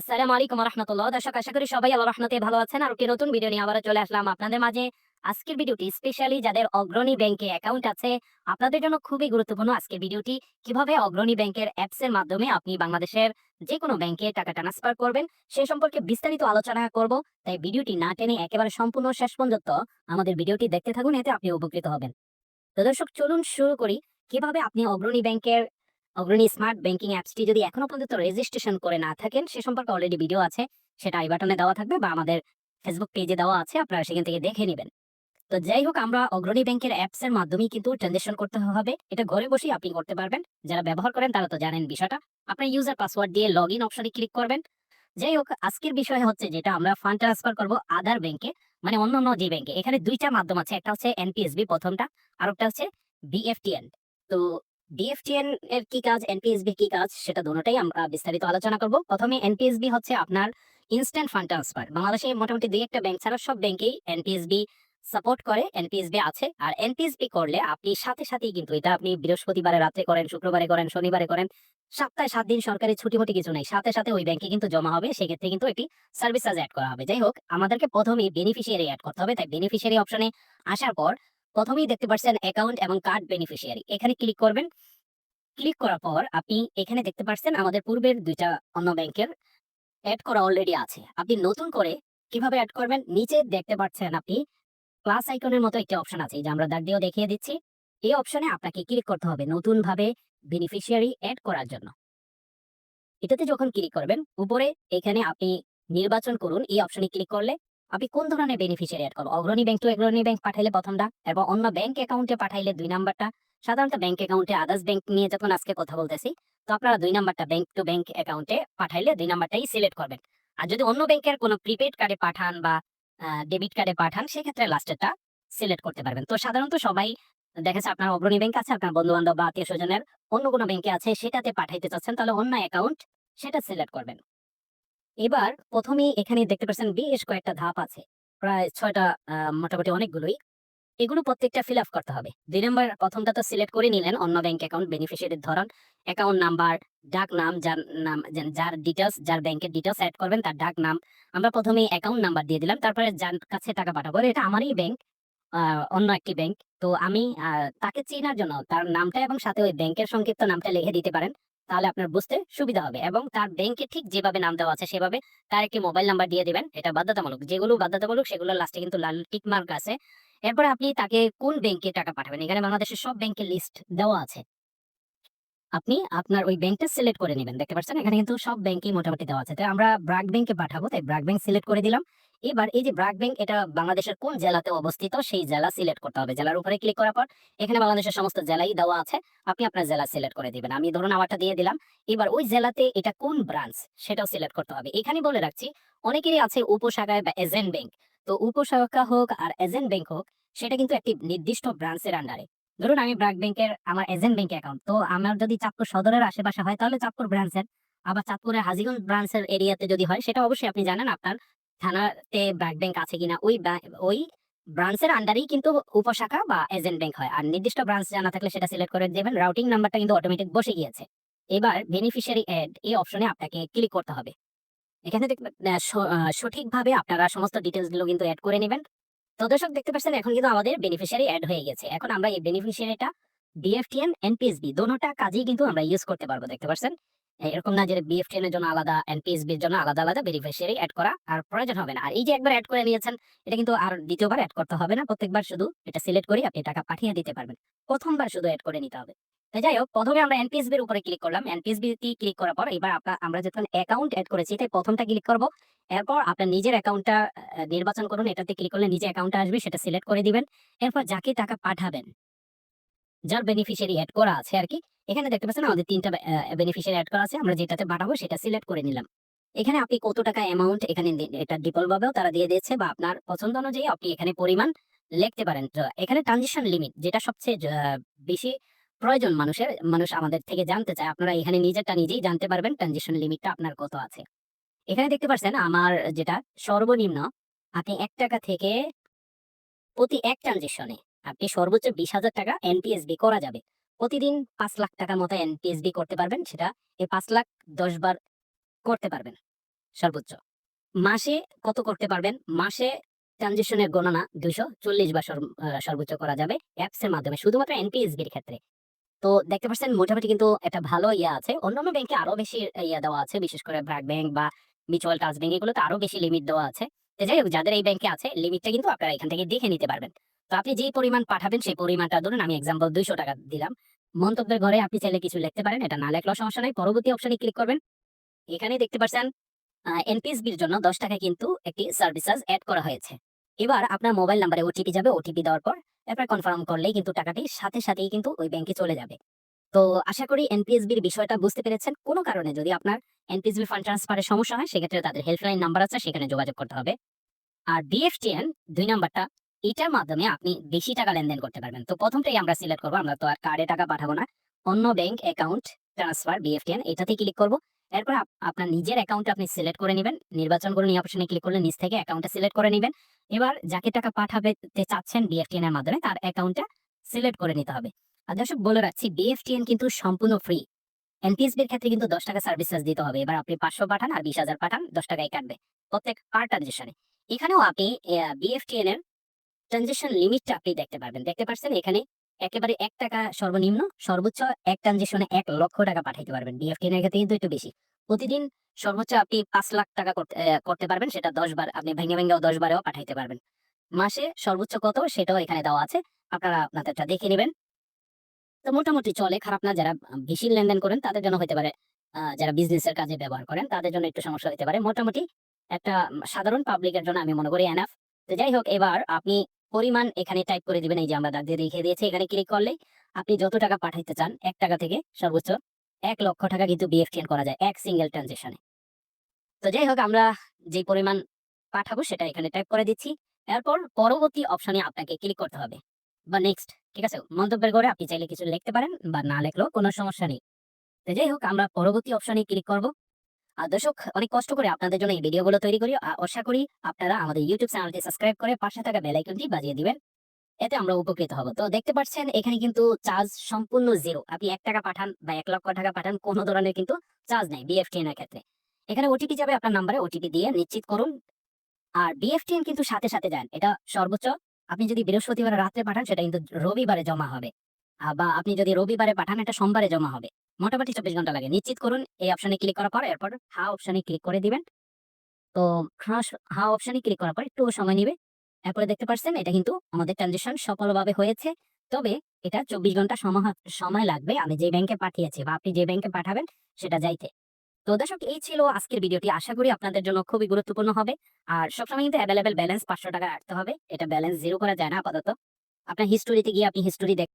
আসসালামু আলাইকুম রহমতুল্লাহ দর্শক, আশা করি সবাই আল্লাহ রহমতে ভালো আছেন। আর একটি নতুন ভিডিও নিয়ে আবারও চলে আসলাম আপনাদের মাঝে। আজকের ভিডিওটি স্পেশালি যাদের অগ্রণী ব্যাংকে অ্যাকাউন্ট আছে, আপনাদের জন্য খুবই গুরুত্বপূর্ণ আজকের ভিডিওটি কীভাবে অগ্রণী ব্যাংকের অ্যাপস এর মাধ্যমে আপনি বাংলাদেশের যে কোনো ব্যাংকে টাকা ট্রান্সফার করবেন, সে সম্পর্কে বিস্তারিত আলোচনা করব। তাই ভিডিওটি না টেনে একেবারে সম্পূর্ণ শেষ পর্যন্ত আমাদের ভিডিওটি দেখতে থাকুন, এতে আপনি উপকৃত হবেন। তো দর্শক, চলুন শুরু করি। কীভাবে আপনি অগ্রণী ব্যাংকের অগ্রণী স্মার্ট ব্যাংকিং অ্যাপসটি যদি এখনও পর্যন্ত রেজিস্ট্রেশন করে না থাকেন, সে সম্পর্কে অলরেডি ভিডিও আছে। সেটা আই বাটনে দেওয়া থাকবে বা আমাদের ফেসবুক পেজে দেওয়া আছে, আপনারা সেখান থেকে দেখে নেবেন। তো যাই হোক, আমরা অগ্রণী ব্যাংকের অ্যাপস এর মাধ্যমেই কিন্তু ট্রানজেকশন করতে হবে। এটা ঘরে বসেই আপনি করতে পারবেন। যারা ব্যবহার করেন, তারা তো জানেন বিষয়টা। আপনার ইউজার পাসওয়ার্ড দিয়ে লগ ইন অপশনে ক্লিক করবেন। যাই হোক, আজকের বিষয় হচ্ছে যেটা, আমরা ফান্ড ট্রান্সফার করব আদার ব্যাংকে মানে অন্য অন্য যে ব্যাংকে এখানে দুইটা মাধ্যম আছে, একটা হচ্ছে এনপিএসবি প্রথমটা আর একটা হচ্ছে বিএফটিএন তো ডিএফটিএন এর কি কাজ এনপিএসবি কি কাজ, সেটা দুটোটাই আমরা বিস্তারিত আলোচনা করব। প্রথমে এনপিএসবি হচ্ছে আপনার ইনস্ট্যান্ট ফান্ড ট্রান্সফার বাংলাদেশে মোটামুটি দুই একটা ব্যাংক ছাড়া সব ব্যাংকেই এনপিএসবি সাপোর্ট করে এনপিএসবি আছে। আর এনপিএসবি করলে আপনি সাথে সাথেই কিন্তু এটা আপনি বৃহস্পতিবারে, রাত্রে করেন, শুক্রবারে করেন, শনিবারে করেন, সপ্তাহে সাত দিন সরকারি ছুটি মুটি কিছু নেই। সাথে সাথে ওই ব্যাংকে কিন্তু জমা হবে, সেক্ষেত্রে কিন্তু একটি সার্ভিস চার্জ অ্যাড করা হবে। যাই হোক, আমাদেরকে প্রথমেই বেনিফিশিয়ারি অ্যাড করতে হবে। তাই বেনিফিশিয়ারি অপশনে আসার পর প্রথমেই দেখতে পাচ্ছেন অ্যাকাউন্ট এবং কার্ড বেনিফিশিয়ারি এখানে ক্লিক করবেন। ক্লিক করার পর আপনি এখানে দেখতে পাচ্ছেন আমাদের পূর্বের দুইটা অন্য ব্যাংকের অ্যাড করা অলরেডি আছে। আপনি নতুন করে কীভাবে অ্যাড করবেন? নিচে দেখতে পাচ্ছেন আপনি প্লাস আইকনের মতো একটি অপশন আছে যে আমরা দাগ দিয়েও দেখিয়ে দিচ্ছি। এই অপশনে আপনাকে ক্লিক করতে হবে নতুন ভাবে বেনিফিশিয়ারি অ্যাড করার জন্য। এটাতে যখন ক্লিক করবেন, উপরে এখানে আপনি নির্বাচন করুন। এই অপশনে ক্লিক করলে আপনি কোন ধরনের বেনিফিশিয়ারি অ্যাড করবেন Agrani bank to Agrani bank পাঠাইলে প্রথমটা এবং অন্য ব্যাংক অ্যাকাউন্টে পাঠাইলে দুই নাম্বারটা। সাধারণত ব্যাংক অ্যাকাউন্টে আদার্স ব্যাংক নিয়ে যখন আজকে কথা বলতেছি, তো আপনারা দুই নাম্বারটা ব্যাংক টু ব্যাংক অ্যাকাউন্টে পাঠাইলে দুই নাম্বারটাই সিলেক্ট করবেন। আর যদি অন্য ব্যাংকের কোনো প্রিপেড কার্ডে পাঠান বা ডেবিট কার্ডে পাঠান, সেক্ষেত্রে লাস্টেরটা সিলেক্ট করতে পারবেন। তো সাধারণত সবাই দেখেছে আপনার অগ্রণী ব্যাংক আছে, আপনার বন্ধু বান্ধব বা আত্মীয় স্বজনের অন্য কোনো ব্যাংকে আছে, সেটাতে পাঠাইতে চাচ্ছেন, তাহলে অন্য অ্যাকাউন্ট সেটা সিলেক্ট করবেন। এবার প্রথমেই এখানে দেখতে পাচ্ছেন বেশ কয়েকটা ধাপ আছে। প্রায় ছয়টা মোটামুটি অনেকগুলোই। এগুলো প্রত্যেকটা ফিল আপ করতে হবে। দুই নম্বর, প্রথমটা তো সিলেক্ট করে নিলেন অন্য ব্যাংক অ্যাকাউন্ট বেনিফিশিয়ারির ধরন। অ্যাকাউন্ট নাম্বার ডাক নাম, যার নাম, যার- ডিটেলস যার ব্যাংকের ডিটেলস অ্যাড করবেন তার ডাক নাম। আমরা প্রথমে অ্যাকাউন্ট নাম্বার দিয়ে দিলাম, তারপরে যার কাছে টাকা পাঠাবো, এটা আমারই ব্যাংক অন্য একটি ব্যাংক তো আমি তাকে চেনার জন্য তার নামটা এবং সাথে ওই ব্যাংকের সংক্ষিপ্ত নামটা লিখে দিতে পারেন। তাহলে আপনার বুঝতে সুবিধা হবে এবং তার ব্যাংকে ঠিক যেভাবে নাম দেওয়া আছে সেভাবে তার একটি মোবাইল নাম্বার দিয়ে দেবেন। এটা বাধ্যতামূলক। যেগুলো বাধ্যতামূলক সেগুলো লাস্টে কিন্তু লাল টিক মার্ক আছে। এরপরে আপনি তাকে কোন ব্যাংকে টাকা পাঠাবেন? এখানে বাংলাদেশের সব ব্যাংকের লিস্ট দেওয়া আছে। আপনি আপনার ওই ব্যাংকটা সিলেক্ট করে নেবেন। দেখতে পাচ্ছেন? এখানে কিন্তু সব ব্যাংকই মোটামুটি দেওয়া আছে। তাই আমরা ব্রাক ব্যাংকে পাঠাবো। তাই ব্রাক ব্যাংক সিলেক্ট করে দিলাম। এবার এই যে ব্রাক ব্যাংক এটা বাংলাদেশের কোন জেলাতে অবস্থিত? সেই জেলা সিলেক্ট করতে হবে। জেলার উপরে ক্লিক করার পর এখানে বাংলাদেশের সমস্ত জেলাই দেওয়া আছে। আপনি আপনার জেলা সিলেক্ট করে দিবেন। আমি ধরুন আমারটা দিয়ে দিলাম। এবার ওই জেলাতে এটা কোন ব্রাঞ্চ সেটাও সিলেক্ট করতে হবে। এখানে বলে রাখছি, অনেকেরই আছে উপশাখায় বা এজেন্ট ব্যাংক তো উপশাখা হোক আর এজেন্ট ব্যাংক হোক, সেটা কিন্তু একটি নির্দিষ্ট ব্রাঞ্চের আন্ডারে ধরুন আমি ব্রাক ব্যাংকের আমার এজেন্ট ব্যাংক অ্যাকাউন্ট, তো আমার যদি চাঁদপুর সদরের আশেপাশে হয়, তাহলে চাঁদপুর ব্রাঞ্চের, আবার চাঁদপুরের হাজিগঞ্জ ব্রাঞ্চের এরিয়াতে যদি হয়, সেটা অবশ্যই আপনি জানেন আপনার থানাতে ব্রাক ব্যাংক আছে কিনা। ওই ওই ব্রাঞ্চের আন্ডারেই কিন্তু উপশাখা বা এজেন্ট ব্যাংক হয়। আর নির্দিষ্ট ব্রাঞ্চ জানা থাকলে সেটা সিলেক্ট করে দেবেন। রাউটিং নাম্বারটা কিন্তু অটোমেটিক বসে গিয়েছে। এবার বেনিফিশিয়ারি অ্যাড এই অপশনে আপনাকে ক্লিক করতে হবে। এখানে সঠিকভাবে আপনারা সমস্ত ডিটেলসগুলো কিন্তু অ্যাড করে নেবেন। তো দর্শক, দেখতে পাচ্ছেন, এখন কিন্তু আমাদের বেনিফিশিয়ারি অ্যাড হয়ে গেছে। এখন আমরা এই বেনিফিশিয়ারিটা বিএফটিএন এনপিএসবি দোনোটা কাজেই কিন্তু আমরা ইউজ করতে পারব, দেখতে পাচ্ছেন? এরকম না যে বিএফটিএন এর জন্য আলাদা এনপিএসবি এর জন্য আলাদা আলাদা বেনিফিশিয়ারি অ্যাড করা আর প্রয়োজন হবে না। আর এই যে একবার অ্যাড করে নিয়েছেন, এটা কিন্তু আর দ্বিতীয়বার অ্যাড করতে হবে না। প্রত্যেকবার শুধু এটা সিলেক্ট করে আপনি টাকা পাঠিয়ে দিতে পারবেন। প্রথমবার শুধু অ্যাড করে নিতে হবে। যাই হোক, প্রথমে আমরা এনপিএসবি এর উপরে ক্লিক করলাম। ক্লিক করার পর এবার আমরা যখন অ্যাকাউন্ট অ্যাড করেছি প্রথমটা ক্লিক করব। এরপর আপনার নিজের অ্যাকাউন্টটা নির্বাচন করুন। এটাতে ক্লিক করলে অ্যাকাউন্টটা আসবে, সেটা সিলেক্ট করে দিবেন। এরপর যাকে টাকা পাঠাবেন, যার বেনিফিশিয়ারি অ্যাড করা আছে আর কি। এখানে দেখতে পাচ্ছেন আমাদের তিনটা বেনিফিশিয়ারি অ্যাড করা আছে। আমরা যেটাতে পাঠাবো, সেটা সিলেক্ট করে নিলাম। এখানে আপনি কত টাকা অ্যামাউন্ট এখানে এটা তারা দিয়ে দিয়েছে বা আপনার পছন্দ অনুযায়ী আপনি এখানে পরিমাণ লিখতে পারেন। এখানে ট্রানজিশন লিমিট যেটা সবচেয়ে বেশি প্রয়োজন মানুষের, মানুষ আমাদের থেকে জানতে চায়। আপনারা এখানে নিজেরটা নিজেই জানতে পারবেন ট্রানজিশন লিমিটটা আপনার কত আছে। এখানে দেখতে পাচ্ছেন আমার যেটা সর্বনিম্ন, আপনি এক টাকা থেকে প্রতি এক ট্রানজেকশনে আপনি সর্বোচ্চ বিশ হাজার টাকা এনপিএসবি করা যাবে। প্রতিদিন পাঁচ লাখ টাকার মতো এনপিএসবি করতে পারবেন, সেটা এই পাঁচ লাখ দশ বার করতে পারবেন, সর্বোচ্চ। মাসে কত করতে পারবেন? মাসে ট্রানজেকশনের গণনা দুইশো চল্লিশ বার সর্বোচ্চ করা যাবে। অ্যাপস এর মাধ্যমে, শুধুমাত্র এনপিএসবির ক্ষেত্রে। তো দেখতে পাচ্ছেন মোটামুটি কিন্তু একটা ভালো ইয়া আছে। অন্যান্য ব্যাংকে আরও বেশি ইয়া দেওয়া আছে, বিশেষ করে ব্র্যাক ব্যাংক বা মিউচুয়াল ট্রাস্ট ব্যাংক এগুলোতে আরও বেশি লিমিট দেওয়া আছে। যাই হোক, যাদের এই ব্যাংকে আছে লিমিটটা কিন্তু আপনারা এখান থেকে দেখে নিতে পারবেন। তো আপনি যেই পরিমাণ পাঠাবেন, সেই পরিমাণটা ধরুন আমি এক্সাম্পল দুইশো টাকা দিলাম। মন্তব্যের ঘরে আপনি চাইলে কিছু লিখতে পারেন, এটা না লেখলেও সমস্যা নাই। পরবর্তী অপশনে ক্লিক করবেন। এখানে দেখতে পাচ্ছেন এনপিএসবির জন্য দশ টাকা কিন্তু একটি সার্ভিসেস অ্যাড করা হয়েছে। এবার আপনার মোবাইল নাম্বারে ওটিপি যাবে। ওটিপি দেওয়ার পর এরপর কনফার্ম করলেই কিন্তু টাকাটি সাথে সাথেই কিন্তু ওই ব্যাংকে চলে যাবে। তো আশা করি এনপিএসবির বিষয়টা বুঝতে পেরেছেন। কোনো কারণে যদি আপনার এনপিএসবি ফান্ড ট্রান্সফারের সমস্যা হয়, সেক্ষেত্রে তাদের হেল্পলাইন নাম্বার আছে, সেখানে যোগাযোগ করতে হবে। আর ডিএফটিএন দুই নাম্বারটা, এটার মাধ্যমে আপনি বেশি টাকা লেনদেন করতে পারবেন। তো প্রথমটাই আমরা সিলেক্ট করব, আমরা তো আর কার্ডে টাকা পাঠাবো না। অন্য ব্যাংক অ্যাকাউন্ট ট্রান্সফার বিএফটিএন এটাতে ক্লিক করব। এরপর আপনার নিজের অ্যাকাউন্টে আপনি সিলেক্ট করে নেবেন। নির্বাচন করে নিয়ে অপশনে ক্লিক করলে নিজ থেকে অ্যাকাউন্টে সিলেক্ট করে নেবেন। এবার যাকে টাকা পাঠাবে চাচ্ছেন বিএফটিএন এর মাধ্যমে, তার অ্যাকাউন্টটা সিলেক্ট করে নিতে হবে। আর দর্শক, বলে রাখছি বিএফটিএন কিন্তু সম্পূর্ণ ফ্রি এনপিএসবির ক্ষেত্রে কিন্তু দশ টাকা সার্ভিস চার্জ দিতে হবে। এবার আপনি পাঁচশো পাঠান আর বিশ হাজার পাঠান, দশ টাকাই কাটবে প্রত্যেক পার ট্রানজেকশনে এখানেও আপনি বিএফটিএন এর ট্রানজেকশন লিমিটটা আপনি দেখতে পারবেন। দেখতে পাচ্ছেন এখানে একেবারে এক টাকা সর্বনিম্ন, সর্বোচ্চ এক ট্রানজেকশনে এক লক্ষ টাকা পাঠাইতে পারবেন। বিএফটিএন এর ক্ষেত্রে কিন্তু একটু বেশি। প্রতিদিন সর্বোচ্চ আপনি পাঁচ লাখ টাকা করতে পারবেন। সেটা দশ বার, আপনি ভেঙে ভেঙেও দশ বারেও পাঠাইতে পারবেন। মাসে সর্বোচ্চ কত সেটাও এখানে দেওয়া আছে। আপনারা আপনাদেরটা দেখে নেবেন। তো মোটামুটি চলে, খারাপ না। যারা বেশি লেনদেন করেন, তাদের জন্য হতে পারে যারা বিজনেসের কাজে ব্যবহার করেন, তাদের জন্য একটু সমস্যা হতে পারে। মোটামুটি একটা সাধারণ পাবলিকের জন্য আমি মনে করি এনাফ তো যাই হোক, এবার আপনি পরিমাণ এখানে টাইপ করে দিবেন। এই যে আমরা দাগ দিয়ে রেখে দিয়েছি, এখানে ক্লিক করলে আপনি যত টাকা পাঠাইতে চান, এক টাকা থেকে সর্বোচ্চ এক লক্ষ টাকা কিন্তু বিএফটিএন করা যায়, এক সিঙ্গেল ট্রানজেকশনে তো যাই হোক, আমরা যে পরিমাণ পাঠাবো সেটা এখানে টাইপ করে দিচ্ছি। এরপর পরবর্তী অপশনে আপনাকে ক্লিক করতে হবে। বা নেক্সট ঠিক আছে? মন্তব্যের ঘরে আপনি চাইলে কিছু লিখতে পারেন বা না লিখলেও কোনো সমস্যা নেই। তো যাই হোক, আমরা পরবর্তী অপশনে ক্লিক করব। আর দর্শক, অনেক কষ্ট করে আপনাদের জন্য এই ভিডিওগুলো তৈরি করি। আশা করি আপনারা আমাদের ইউটিউব চ্যানেলটি সাবস্ক্রাইব করে পাশে থাকা বেল আইকনটি বাজিয়ে দিবেন। এতে আমরা উপকৃত হব। তো দেখতে পাচ্ছেন, এখানে কিন্তু চার্জ সম্পূর্ণ জিরো আপনি এক টাকা পাঠান বা এক লক্ষ টাকা পাঠান, কোনো ধরনের কিন্তু চার্জ নেই বিএফটিএন এর ক্ষেত্রে। এখানে ওটিপি যাবে আপনার নাম্বারে ওটিপি দিয়ে নিশ্চিত করুন। আর বিএফটিএন কিন্তু সাথে সাথে যান, এটা সর্বোচ্চ। আপনি যদি বৃহস্পতিবার রাত্রে পাঠান, সেটা কিন্তু রবিবারে জমা হবে। বা আপনি যদি রবিবারে পাঠান, এটা সোমবারে জমা হবে। মোটামুটি চব্বিশ ঘণ্টা লাগে। নিশ্চিত করুন, এই অপশনে ক্লিক করার পর, এরপর হা অপশনে ক্লিক করে দিবেন। তো হা অপশনে ক্লিক করার পর, একটু সময় নিবে। এরপরে দেখতে পাচ্ছেন এটা কিন্তু আমাদের ট্রানজেকশন সফলভাবে হয়েছে। তবে এটা চব্বিশ ঘণ্টা সময় লাগবে আমি যে ব্যাংকে পাঠিয়েছি বা আপনি যে ব্যাংকে পাঠাবেন সেটা যাইতে। তো দর্শক, এই ছিল আজকের ভিডিওটি আশা করি আপনাদের জন্য খুবই গুরুত্বপূর্ণ হবে। আর সবসময় কিন্তু অ্যাভেলেবেল ব্যালেন্স পাঁচশো টাকা রাখতে হবে। এটা ব্যালেন্স জিরো করা যায় না আপাতত। আপনার হিস্টোরিতে গিয়ে আপনি হিস্টোরি